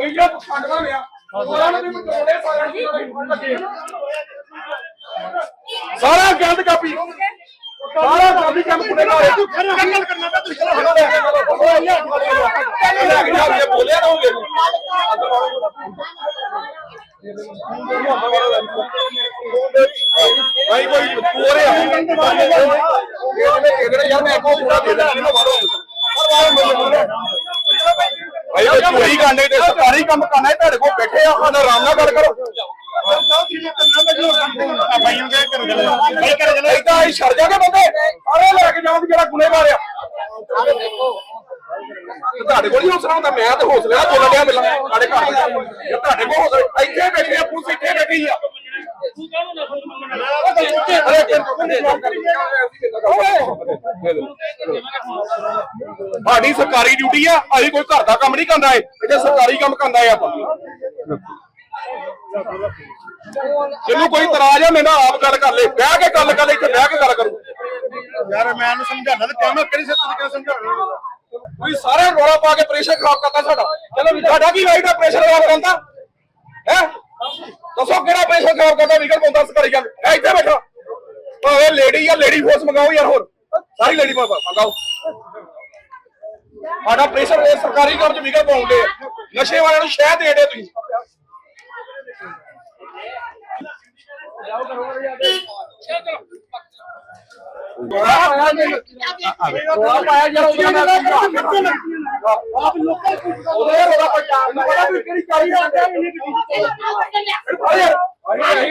ਕੋਈ ਜਿਹੜਾ ਪਖੰਡਵਾ ਲਿਆ ਉਹਨਾਂ ਨੇ ਵੀ ਬਚਾਉਣੇ ਸਾਰਿਆਂ ਨੂੰ। ਲੱਗੇ ਸਾਰਾ ਗੰਦ ਕਾਪੀ। ਸਾਰਾ ਕਾਪੀ ਕੰਮ ਪੁੱਟੇ ਨਾਲ ਤੂੰ ਖੜਾ ਗੱਲ ਕਰਨਾ ਤਾਂ ਤੂੰ ਖੜਾ ਲੈ ਕੇ ਜਾ ਬੋਲਿਆ ਨਾ ਹੋਵੇ ਭਾਈ ਕੋਈ ਪੂਰੇ ਆ। ਇਹਦੇ ਯਾਰ ਮੈਂ ਕੋ ਪੂਰਾ ਦੇ ਦੇਣਾ ਨਾ ਮਾਰੋ ਭਾਈ ਉਹ ਚੋਰੀ ਕਰਨੇ ਤੇ ਸਰਕਾਰੀ ਕੰਮ ਕਰਨਾ ਹੈ ਤੁਹਾਡੇ ਕੋਲ ਬੈਠੇ ਆ ਉਹਨਾਂ ਆਰਾਮ ਨਾਲ ਗੱਲ ਕਰੋ। ਭਾਈ ਨੂੰ ਕਹਿ ਕਰੋ ਭਾਈ ਕਰ ਚਲੋ। ਇਦਾਂ ਹੀ ਛੱਡ ਜਾਗੇ ਬੰਦੇ। ਸਾਰੇ ਲੈ ਕੇ ਜਾਓ ਜਿਹੜਾ ਗੁਨੇਗਾਰ ਆ ਤੇ ਤੁਹਾਡੇ ਕੋਲ ਹੀ ਹੌਸਲਾ ਹੁੰਦਾ ਮੈਂ ਤੇ ਹੌਸਲੇ ਨਾਲ ਬੋਲਣ ਡਿਆ ਮਿਲਾਂ ਸਾਡੇ ਘਰ ਦੇ। ਜੇ ਤੁਹਾਡੇ ਕੋਲ ਹੌਸਲਾ ਇੱਥੇ ਬੈਠੇ ਆ ਪੁਲਿਸ ਇੱਥੇ ਬੈਠੀ ਆ। ਅਰੇ ਸਾਡੀ ਸਰਕਾਰੀ ਡਿਊਟੀ ਆ ਅਸੀਂ ਕੋਈ ਘਰ ਦਾ ਕੰਮ ਨਹੀਂ ਕਰਦਾ ਏ ਇਹਦੇ ਸਰਕਾਰੀ ਕੰਮ ਕਰਦਾ ਏ ਆਪਾਂ। ਜਿਹਨੂੰ ਕੋਈ ਇਤਰਾਜ਼ ਆ ਮੇਰੇ ਨਾਲ ਆਪ ਗੱਲ ਕਰ ਲੈ। ਬਹਿ ਕੇ ਗੱਲ ਕਰ ਲੈ ਇੱਥੇ ਬਹਿ ਕੇ ਗੱਲ ਕਰੂ। ਯਾਰ ਮੈਂ ਉਹਨੂੰ ਸਮਝਾਉਣਾ ਤੇ ਕਿਹਾ ਮੈਂ ਕਿਹੜੀ ਤਰੀਕੇ ਨਾਲ ਸਮਝਾਉਣਾ? ਤੁਸੀਂ ਸਾਰੇ ਰੋਲਾ ਪਾ ਕੇ ਪ੍ਰੈਸ਼ਰ ਖਰਾਬ ਕਰਤਾ ਸਾਡਾ। ਚਲੋ ਸਾਡਾ ਕੀ ਰਾਈਟ ਆ ਪ੍ਰੈਸ਼ਰ ਖਰਾਬ ਕਰਨ ਦਾ? ਹੈ? ਦੱਸੋ ਕਿਹੜਾ ਪ੍ਰੈਸ਼ਰ ਖਰਾਬ ਕਰਦਾ ਵਿਕਲ ਪਾਉਂਦਾ ਸਰਕਾਰੀ ਗੱਲ ਇੱਥੇ ਬੈਠਾ। ਭਾਵੇਂ ਲੇਡੀ ਆ ਲੇਡੀ ਫੋਰਸ ਮੰਗਾਓ ਯਾਰ ਹੋਰ ਸਾਰੀ ਲੇਡੀ ਮੰਗਾਓ ਸਾਡਾ ਪ੍ਰੈਸ਼ਰ ਇਹ ਸਰਕਾਰੀ ਕੰਮ ਚ ਵਿਕਲ ਪਾਉਂਦੇ ਨਸ਼ੇ ਵਾਲਿਆਂ ਨੂੰ ਸ਼ਹਿ ਦੇ ਦੇ ਤੁਸੀਂ ਆਪ ਲੋਕਾਂ ਨੂੰ ਉਹਦੇ ਰੋਲਾ ਪੱਟਾ ਨੂੰ ਪਤਾ ਵੀ ਕਿਹੜੀ ਕਾਰੀ ਆ ਗਿਆ ਅਰੇ ਅਰੇ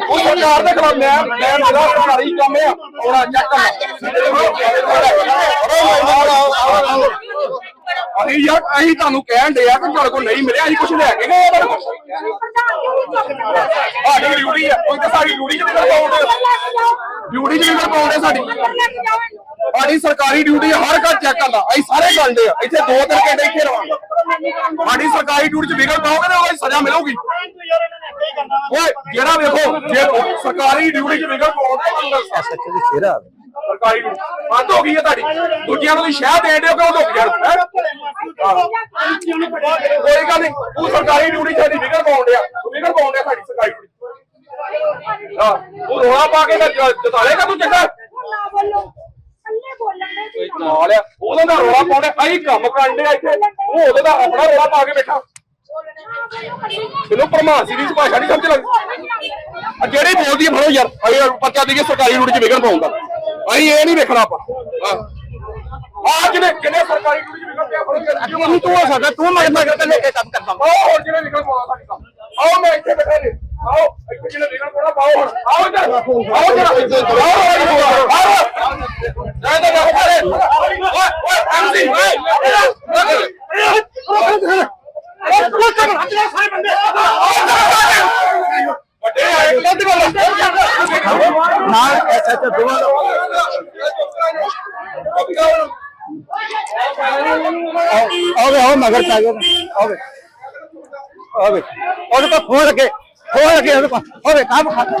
ਉਹ ਸਰਕਾਰ ਦੇ ਖਿਲਾਫ ਮੈਂ ਮੈਂ ਮੇਰਾ ਸਰਕਾਰੀ ਕੰਮ ਆ ਉਹਨਾਂ ਚੈੱਕ ਅਸੀਂ ਯਾਰ ਅਸੀਂ ਤੁਹਾਨੂੰ ਕਹਿਣ ਦੇ ਆ ਕਿ ਤੁਹਾਡੇ ਕੋਲ ਨਹੀਂ ਮਿਲਿਆ ਅਸੀਂ ਕੁਝ ਲੈ ਕੇ ਗਏ ਆ ਤੁਹਾਡੇ ਕੋਲ। ਸਾਡੀ ਡਿਊਟੀ ਆ ਕੋਈ ਤਾਂ ਸਾਡੀ ਡਿਊਟੀ ਚ ਨਿਕਲ ਪਾਉਂਦੇ। ਡਿਊਟੀ ਚ ਨਿਕਲ ਪਾਉਂਦੇ ਸਾਡੀ। ਸਾਡੀ ਸਰਕਾਰੀ ਡਿਊਟੀ ਹਰ ਘਰ ਚੈੱਕ ਕਰਨਾ ਅਸੀਂ ਸਾਰੇ ਕਰਦੇ ਆ ਇੱਥੇ ਦੋ ਤਿੰਨ ਘੰਟੇ ਇੱਥੇ ਰਵਾਂਗੇ। ਸਾਡੀ ਸਰਕਾਰੀ ਡਿਊਟੀ ਚ ਵਿਗੜ ਪਾਓਗੇ ਨਾ ਉਹਦੀ ਸਜ਼ਾ ਮਿਲੂਗੀ। ਓਏ ਜਿਹੜਾ ਵੇਖੋ ਜੇ ਸਰਕਾਰੀ ਡਿਊਟੀ ਚ ਵਿਗੜ ਪਾਓਗੇ ਸੱਚ ਦੀ ਸ਼ੇਰਾ ਸਰਕਾਰੀ ਬੰਦ ਹੋ ਗਈ ਹੈ ਤੁਹਾਡੀ। ਦੂਜਿਆਂ ਨੂੰ ਸ਼ਹਿ ਦੇ ਦਿਓ ਕਿਉਂ ਲੁਕ ਜਾਣ? ਕੋਈ ਗੱਲ ਨਹੀਂ। ਤੂੰ ਸਰਕਾਰੀ ਡਿਊਟੀ ਸਾਡੀ ਵਿਗੜ ਪਾਉਣ ਡਿਆ। ਤੂੰ ਵਿਗੜ ਪਾਉਣ ਡਿਆ ਸਾਡੀ ਸਰਕਾਰੀ ਡਿਊਟੀ ਹਾਂ ਉਹ ਰੋਲਾ ਪਾ ਕੇ ਜਤਾਲੇਗਾ ਤੂੰ ਚੰਗਾ। ਨਾਲ ਆ। ਉਹਦਾ ਦਾ ਰੋਲਾ ਪਾਉਂਦੇ ਅਸੀਂ ਕੰਮ ਕਰਨ ਡਿਆ ਇੱਥੇ। ਉਹ ਉਹਦਾ ਦਾ ਆਪਣਾ ਰੋਲਾ ਪਾ ਕੇ ਬੈਠਾ ਤੈਨੂੰ ਪਰਮਾਨ ਸੀ ਦੀ ਭਾਸ਼ਾ ਨਹੀਂ ਸਮਝ ਲੱਗਦੀ ਆ ਜਿਹੜੀ ਬੋਲਦੀ ਫੜੋ ਯਾਰ ਅਸੀਂ ਪਰਚਾ ਦੇਈਏ ਸਰਕਾਰੀ ਡਿਊਟੀ 'ਚ ਵਿਗੜ ਪਾਉਂਦਾ ਅਸੀਂ ਇਹ ਨਹੀਂ ਵੇਖਣਾ ਆਪਾਂ ਆ ਜਿਹਨੇ ਕਿਨੇ ਸਰਕਾਰੀ ਡਿਊਟੀ 'ਚ ਵਿਗੜ ਪਿਆ ਫੜੋ ਤੂੰ ਤੂੰ ਹੋ ਸਕਦਾ ਤੂੰ ਮਗਰ ਮਗਰ ਤੇ ਲੈ ਕੇ ਕੰਮ ਕਰਦਾ ਆਓ ਹੋਰ ਜਿਹਨੇ ਵਿਗੜ ਪਾਉਣਾ ਸਾਡੀ ਕੰਮ ਆਓ ਮੈਂ ਇੱਥੇ ਬੈਠਾ ਜੀ ਆਓ ਇੱਥੇ ਜਿਹਨੇ ਵਿਗੜ ਪਾਉਣਾ ਪਾਓ ਹੁਣ ਆਓ ਇੱਧਰ ਆਓ ਜਰਾ ਆਓ ਆਓ ਜਾ ਜਾ ਜਾ ਓਏ ਓਏ ਐਮਸੀ ਓਏ হবে হবে মগর হবে হবে ওর তো ফোন রাখে ফোন রাখে হবে কাম খাবে